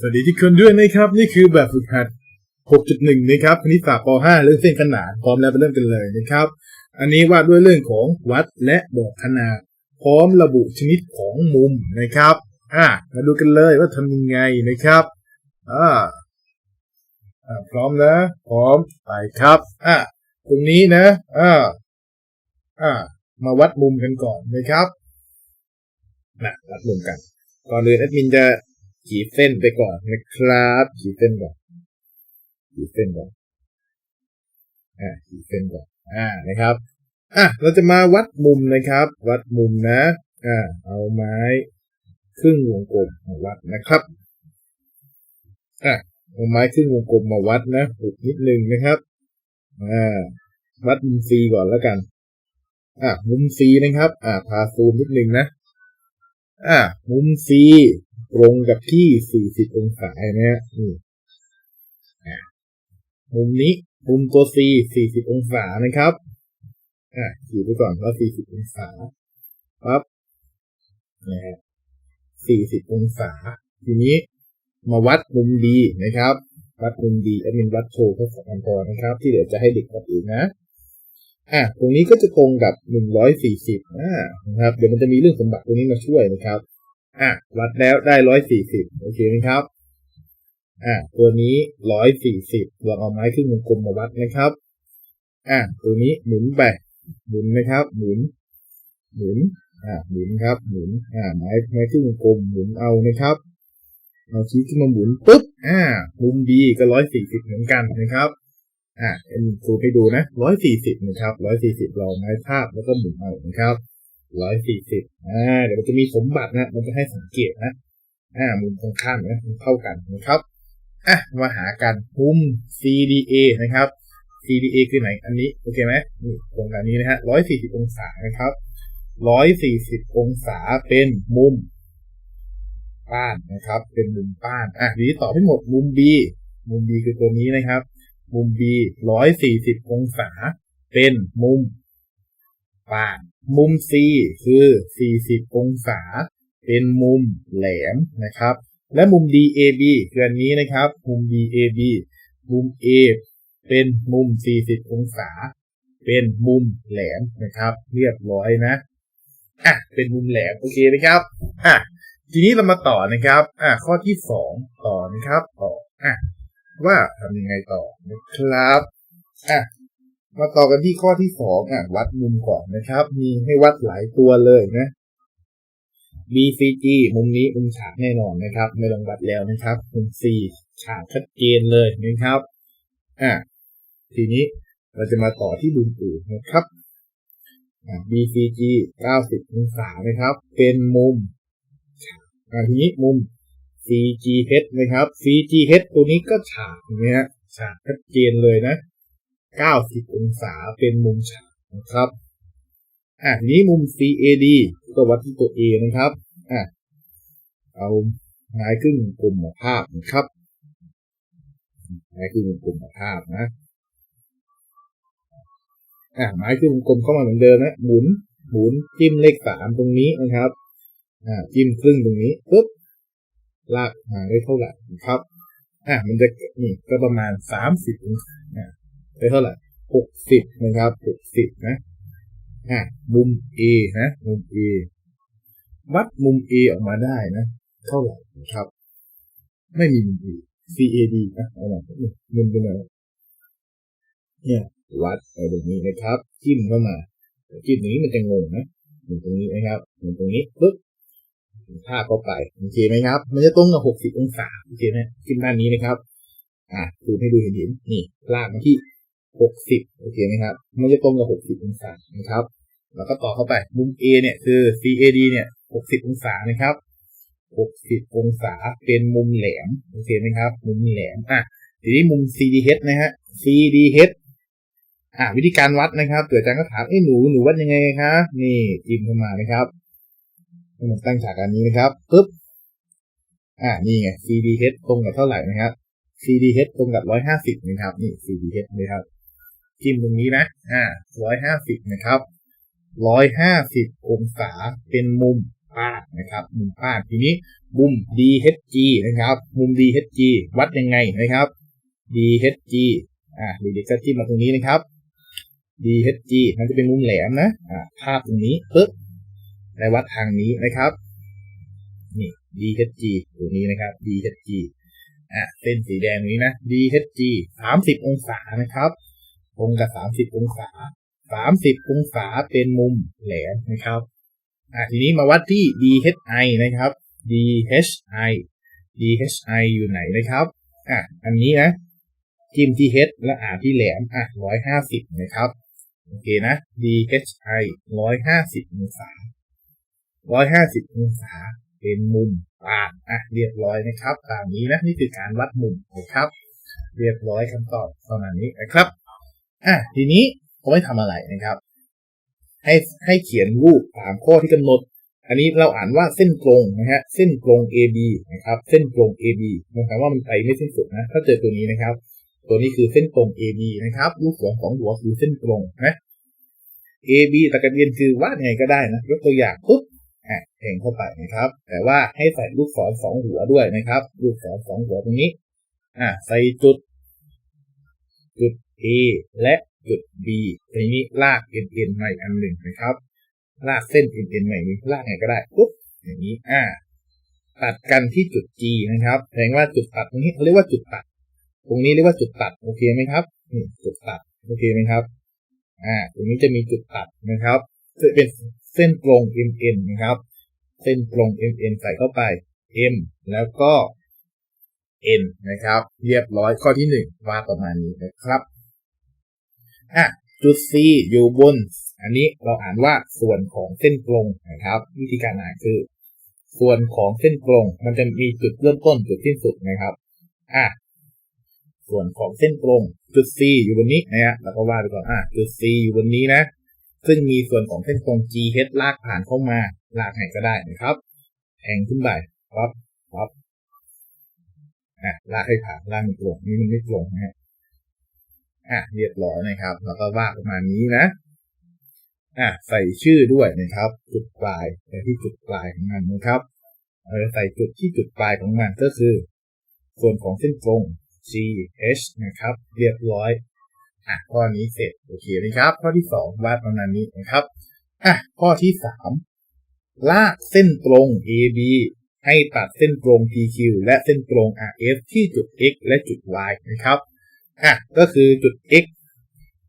สวัสดีทุกคนด้วยนะครับ นี่คือแบบฝึกหัด 6.1 นะครับคณิตศาสตร์ป .5 เรื่องเส้นขนานพร้อมแล้วไปเริ่มกันเลยนะครับ อันนี้ว่าด้วยเรื่องของวัดและบอกขนาด พร้อมระบุชนิดของมุมนะครับ อะมาดูกันเลยว่าทำยังไงนะครับอ่าอ่าพร้อมนะ พร้อมไปครับอะตรงนี้นะอ่าอ่า มาวัดมุมกันก่อนนะครับนะวัดมุมกันก่อนอื่นแอดมินจะ ขีดเส้นไปก่อนนะครับขีดเส้นก่อนขีดเส้นก่อนอ่าขีดเส้นก่อนอ่านะครับอะเราจะมาวัดมุมนะครับ วัดมุมนะอ่าเอาไม้ครึ่งวงกลมมาวัดนะครับอะเอาไม้ครึ่งวงกลมมาวัดนะอีกนิดนึงนะครับอ่าวัดมุม C ก่อนแล้วกันอะมุม C นะครับ อ่าพาซูมนิดนึงนะอ่ามุม C ตรงกับที่ 40 องศานะฮะนี่อ่มุมนี้ มุมตัว C 40 องศานะครับ อ่าขีดไปก่อนว่า 40 องศาปั๊บนะฮะ40 องศา ทีนี้มาวัดมุม D นะครับ วัดมุม D แอดมินวัดโชว์ทดสอบกันก่อนนะครับ ที่เดี๋ยวจะให้เด็กวัดเองนะอะตรงนี้ก็จะตรงกับ 140อ่านะครับ เดี๋ยวมันจะมีเรื่องสมบัติตรงนี้มาช่วยนะครับ อะวัดแล้วได้140โอเคไหมครับ อะตัวนี้140เราเอาไม้ขึ้นวงกลมมาวัดนะครับอะตัวนี้หมุนไปหมุนนะครับ หมุน หมุน อ่าหมุนครับ หมุน อ่าไม้ไม้ขึ้นวงกลมหมุนเอานะครับเอาชี้ขึ้นมาหมุนปุ๊บอ่ามุมดีก็140เหมือนกันนะครับอ่าเอ็นซูมให้ดูนะ140นะครับ140เราไม้ภาพแล้วก็หมุนเอานะครับ 140อ่าเดี๋ยวมันจะมีสมบัตินะ มันจะให้สังเกตนะอ่ามุมตรงข้ามนะมันเท่ากันนะครับอะมาหากันมุม CDA นะครับ CDA คือไหนอันนี้โอเคไหมนี่ตรงกันนี้นะฮะ140องศานะครับ140องศาเป็นมุมป้านนะครับ เป็นมุมป้านอะทีนี้ต่อให้หมดมุม B มุม B คือตัวนี้นะครับ มุม B 140องศา เป็นมุม ปามุม C คือ 40 องศา เป็นมุมแหลมนะครับ และมุม DAB คืออันนี้นะครับ มุม DAB มุม A เป็นมุม 40 องศา เป็นมุมแหลมนะครับ เรียบร้อยนะ อะ เป็นมุมแหลม โอเคไหมครับ อะ ทีนี้เรามาต่อนะครับ อะ ข้อที่สองต่อนะครับ ต่อ อะ ว่าทำยังไงต่อนะครับ อะ มาต่อกันที่ข้อที่สองอะวัดมุมก่อนนะครับ มีให้วัดหลายตัวเลยนะ BCG มุมนี้มุมฉากแน่นอนนะครับ ไม่ต้องวัดแล้วนะครับ มุม C ฉากชัดเจนเลยนะครับอะทีนี้เราจะมาต่อที่มุมอื่นนะครับอะ BCG 90 องศานะครับ เป็นมุมอะทีนี้มุม CGH นะครับ CGH ตัวนี้ก็ฉากอย่างเงี้ยฉากชัดเจนเลยนะ 90 องศาเป็นมุมฉากนะครับอะทีนี้มุม CAD ก็วัดที่ตัว A นะครับอะเอาไม้ครึ่งกลมมาภาพนะครับไม้ครึ่งกลมมาภาพนะอะไม้ครึ่งกลมเข้ามาเหมือนเดิมนะหมุนหมุนจิ้มเลขสามตรงนี้นะครับอ่าจิ้มครึ่งตรงนี้ปุ๊บลากมาได้เท่าไหร่นะครับอะมันจะนี่ก็ประมาณสามสิบองศาอะ ได้เท่าไหร่หกสิบนะครับหกสิบนะอะมุม A นะมุม A วัดมุม A ออกมาได้นะ เท่าไหร่นะครับ ไม่มีมุม A CAD นะเอามามุมเป็นอะไรเนี่ยวัดไปตรงนี้นะครับ จิ้มเข้ามาจิ้มนี้มันจะงงนะมุมตรงนี้นะครับมุมตรงนี้ปึ๊บภาพเข้าไปโอเคไหมครับ มันจะตรงกับหกสิบองศาโอเคไหมจิ้มด้านนี้นะครับ อะดูให้ดูเห็นเห็นนี่ลากมาที่ หกสิบโอเคไหมครับ มันจะตรงกับหกสิบองศานะครับ แล้วก็ต่อเข้าไป มุม A เนี่ยคือ CAD เนี่ยหกสิบองศานะครับหกสิบองศาเป็นมุมแหลม โอเคไหมครับ มุมแหลม อะ ทีนี้มุม CDH นะฮะ CDH อะวิธีการวัดนะครับเกิดอาจารย์ก็ถามเอ้หนู หนูวัดยังไงคะนี่จิ้มเข้ามานะครับมันตั้งฉากอันนี้นะครับปึ๊บ อ่า นี่ไง CDH ตรงกับเท่าไหร่นะครับ CDH ตรงกับร้อยห้าสิบนะครับ นี่ CDH นะครับ จิ้มตรงนี้นะอ่าร้อยห้าสิบนะครับร้อยห้าสิบองศาเป็นมุมป้านนะครับ มุมป้านทีนี้มุม DHG นะครับ มุม DHG วัดยังไงนะครับ DHG อ่าเด็กๆก็จิ้มมาตรงนี้นะครับ DHG มันจะเป็นมุมแหลมนะอ่าภาพตรงนี้ปึ๊บและวัดทางนี้นะครับนี่ DHG ตรงนี้นะครับ DHG อะเส้นสีแดงนี้นะ DHG 30 องศานะครับ ตรงกับ30องศา30องศาเป็นมุมแหลมนะครับอะทีนี้มาวัดที่ DHI นะครับ DHI DHI อยู่ไหนนะครับอะอันนี้นะจิ้มที่ H และอ่านที่แหลมอะ150นะครับโอเคนะ DHI 150องศา150องศาเป็นมุมอ่านอะเรียบร้อยนะครับ ตามนี้นะนี่คือการวัดมุมนะครับ เรียบร้อยคำตอบเท่านั้นนี้นะครับ อะทีนี้เขาไม่ทำอะไรนะครับ ให้ให้เขียนรูปตามข้อที่กำหนด อันนี้เราอ่านว่าเส้นตรงนะฮะเส้นตรง AB นะครับ เส้นตรง AB หมายความว่ามันไปไม่สิ้นสุดนะถ้าเจอตัวนี้นะครับ ตัวนี้คือเส้นตรง AB นะครับลูกศรของหัวคือเส้นตรงนะ AB ตะกันเรียนคือวาดไงก็ได้นะยกตัวอย่างปุ๊บอะแทงเข้าไปนะครับ แต่ว่าให้ใส่ลูกศรสองหัวด้วยนะครับ ลูกศรสองหัวตรงนี้ อะใส่จุด จุด A และจุด B ทีนี้ลาก N N ใหม่อันหนึ่งนะครับ ลากเส้น N N ใหม่นี้ลากไงก็ได้ปุ๊บอย่างนี้อ่าตัดกันที่จุด G นะครับแสดงว่าจุดตัดตรงนี้เขาเรียกว่าจุดตัด ตรงนี้เรียกว่าจุดตัดโอเคไหมครับนี่จุดตัดโอเคไหมครับอ่าตรงนี้จะมีจุดตัดนะครับจะเป็นเส้นตรง MN นะครับ เส้นตรง MN ใส่เข้าไป M แล้วก็ N นะครับ เรียบร้อยข้อที่หนึ่งวาดประมาณนี้นะครับ อะจุด C อยู่บน อันนี้เราอ่านว่าส่วนของเส้นตรงนะครับ วิธีการอ่านคือ ส่วนของเส้นตรง มันจะมีจุดเริ่มต้นจุดสิ้นสุดนะครับอะส่วนของเส้นตรงจุด C อยู่บนนี้นะฮะแล้วก็วาดไปก่อนอะจุด C อยู่บนนี้นะ ซึ่งมีส่วนของเส้นตรง GH ลากผ่านเข้ามาลากไหนก็ได้นะครับแทงขึ้นไปปั๊บปั๊บอะลากให้ผ่านลากม่ตรงนี่มันไม่ตรงนะฮะ อะเรียบร้อยนะครับ แล้วก็วาดประมาณนี้นะอะใส่ชื่อด้วยนะครับ จุดปลายไปที่จุดปลายของมันนะครับเออใส่จุดที่จุดปลายของมันก็คือ ส่วนของเส้นตรง G H นะครับ เรียบร้อยอะข้อนี้เสร็จโอเคนะครับ ข้อที่สองวาดประมาณนี้นะครับอะข้อที่สามลากเส้นตรง AB ให้ตัดเส้นตรง PQ และเส้นตรง RF ที่จุด X และจุด Y นะครับ อะก็คือจุด x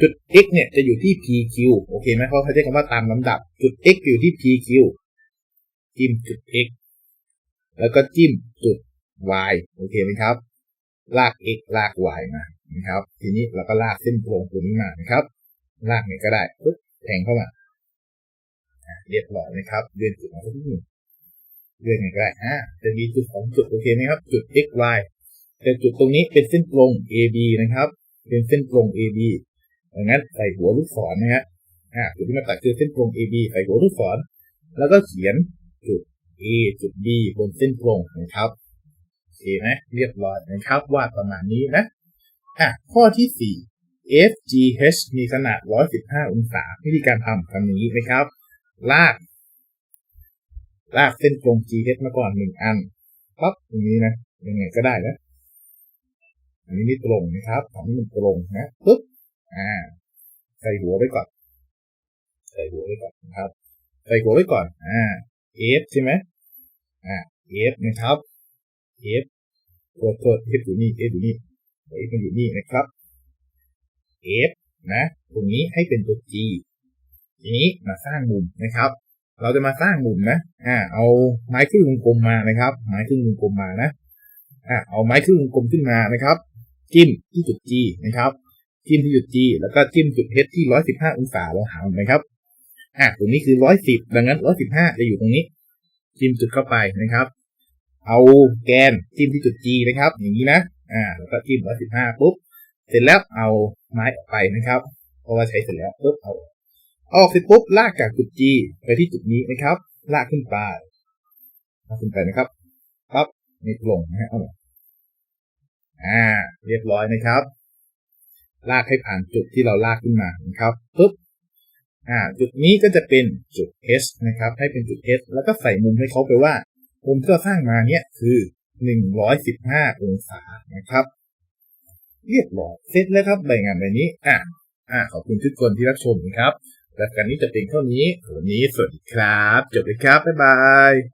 จุด x เนี่ยจะอยู่ที่ pq โอเคไหมเขาใช้คำว่าตามลำดับ จุด x อยู่ที่ pq จิ้มจุด x แล้วก็จิ้มจุด y โอเคไหมครับ ลาก x ลาก y มานะครับ ทีนี้เราก็ลากเส้นตรงตัวนี้มานะครับ ลากไงก็ได้ปุ๊บแทงเข้ามาเรียบร้อยนะครับเดือนจุดมาสักนิดหนึ่งเดือนไงก็ได้อะจะมีจุดสองจุดโอเคไหมครับ จุด x y แต่จุดตรงนี้เป็นเส้นตรง AB นะครับ เป็นเส้นตรง AB ดังนั้นใส่หัวลูกศรนะฮะอ่าจุดที่มาตัดคือเส้นตรง AB ใส่หัวลูกศร แล้วก็เขียนจุด A จุด B บนเส้นตรงนะครับโอเคไหมเรียบร้อยนะครับวาดประมาณนี้นะอะข้อที่ 4 FGH มีขนาด 115 องศาวิธีการทำทำอย่างนี้นะครับ ลาก ลากเส้นตรง GH มาก่อนหนึ่งอันปั๊บตรงนี้นะยังไงก็ได้นะ อันนี้ไม่ตรงนะครับของนี้มันตรงนะปึ๊บอ่าใส่หัวไว้ก่อน ใส่หัวไว้ก่อนนะครับ ใส่หัวไว้ก่อน อ่า F ใช่ไหมอ่า F นะครับ F โทษโทษ F อยู่นี่ F อยู่นี่ F มันอยู่นี่นะครับ F นะ ตรงนี้ให้เป็นตัว G ทีนี้มาสร้างมุมนะครับ เราจะมาสร้างมุมนะ อ่า เอาไม้ครึ่งวงกลมมานะครับ ไม้ครึ่งวงกลมมานะ อ่าเอาไม้ครึ่งวงกลมขึ้นมานะครับ จิ้มที่จุด G นะครับ จิ้มที่จุด G แล้วก็จิ้มจุด H ที่ 115 องศาลองหาไหมครับอะตรงนี้คือ 110 ดังนั้น 115 จะอยู่ตรงนี้ จิ้มจุดเข้าไปนะครับ เอาแกนจิ้มที่จุด G นะครับ อย่างนี้นะอ่าแล้วก็จิ้ม 115 ปุ๊บ เสร็จแล้วเอาไม้ออกไปนะครับ เพราะว่าใช้เสร็จแล้วปุ๊บเอาออกเสร็จปุ๊บลากจากจุด G ไปที่จุดนี้นะครับ ลากขึ้นไปลากขึ้นไปนะครับปั๊บนี่ลงนะฮะเอาอ่า เรียบร้อยนะครับ ลากให้ผ่านจุดที่เราลากขึ้นมานะครับปุ๊บอ่า จุดนี้ก็จะเป็นจุด S นะครับ ให้เป็นจุด S แล้วก็ใส่มุมให้เขาไปว่า มุมที่เราสร้างมาเนี่ยคือ115องศานะครับ เรียบร้อยเสร็จแล้วครับใบงานใบนี้ อ่าอ่าขอบคุณทุกคนที่รับชมนะครับ และการนี้จะเป็นเท่านี้วันนี้สวัสดีครับ จบเลยครับ บ๊ายบาย